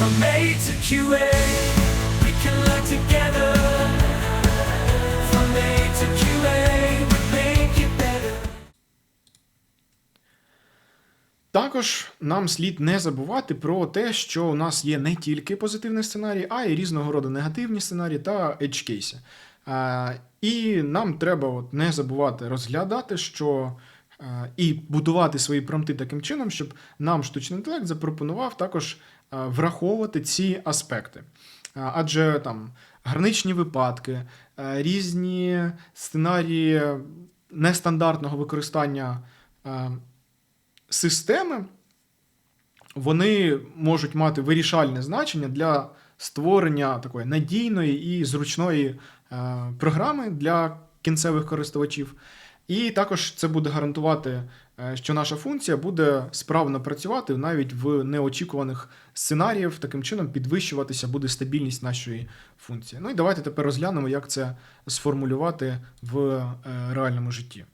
From A to QA, we can learn together. From A to QA, we make it better. Також нам слід не забувати про те, що у нас є не тільки позитивний сценарій, а й різного роду негативні сценарії та edge кейси. І нам треба от не забувати розглядати, що і будувати свої промти таким чином, щоб нам штучний інтелект запропонував також враховувати ці аспекти. Адже там граничні випадки, різні сценарії нестандартного використання системи вони можуть мати вирішальне значення для створення такої надійної і зручної е, програми для кінцевих користувачів. І також це буде гарантувати, е, що наша функція буде справно працювати навіть в неочікуваних сценаріях. Таким чином підвищуватися буде стабільність нашої функції. Ну і давайте тепер розглянемо, як це сформулювати в е, реальному житті.